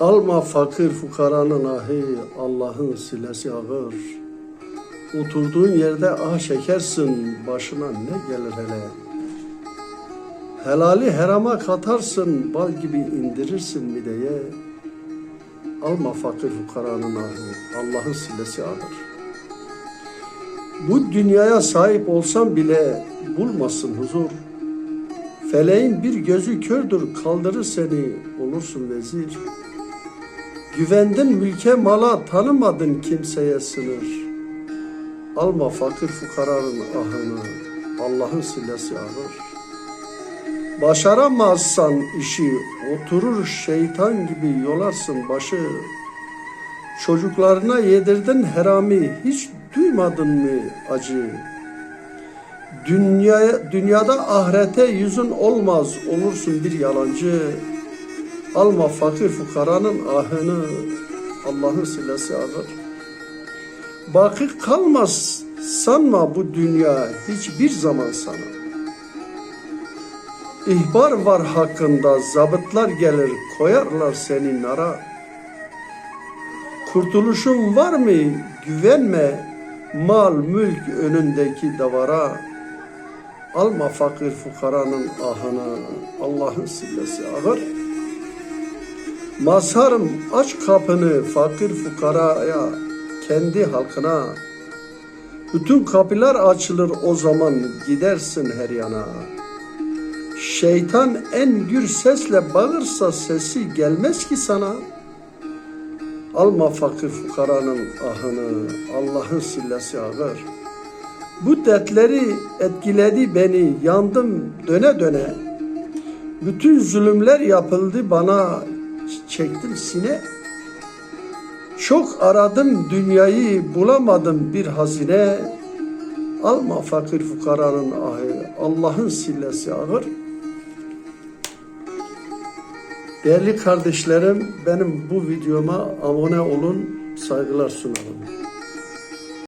Alma fakir fukaranın ahi Allah'ın silesi ağır. Oturduğun yerde ah çekersin başına ne gelir hele. Helali herama katarsın bal gibi indirirsin mideye. Alma fakir fukaranın ahi Allah'ın silesi ağır. Bu dünyaya sahip olsan bile bulmasın huzur. Feleğin bir gözü kördür kaldırır seni olursun vezir. Güvendin mülke mala tanımadın kimseye sınır. Alma fakir fukaranın ahını Allah'ın silesi ağır. Başaramazsan işi oturur şeytan gibi yolarsın başı. Çocuklarına yedirdin herami hiç duymadın mı acı? Dünyaya, dünyada ahirete yüzün olmaz olursun bir yalancı. Alma fakir fukaranın ahını Allah'ın silesi ağır. Baki kalmaz sanma bu dünya hiçbir zaman sana. İhbar var hakkında zabıtlar gelir koyarlar seni nara. Kurtuluşun var mı güvenme mal mülk önündeki davara. Alma fakir fukaranın ahını Allah'ın sillesi ağır. Mazharım aç kapını fakir fukaraya kendi halkına. Bütün kapılar açılır o zaman gidersin her yana. Şeytan en gür sesle bağırsa sesi gelmez ki sana. Alma fakir fukaranın ahını Allah'ın sillesi ağır. Bu dertleri etkiledi beni yandım döne döne. Bütün zulümler yapıldı bana çektim sine. Çok aradım dünyayı bulamadım bir hazine. Alma fakir fukaranın ahı Allah'ın sillesi ağır. Değerli kardeşlerim benim bu videoma abone olun saygılar sunarım.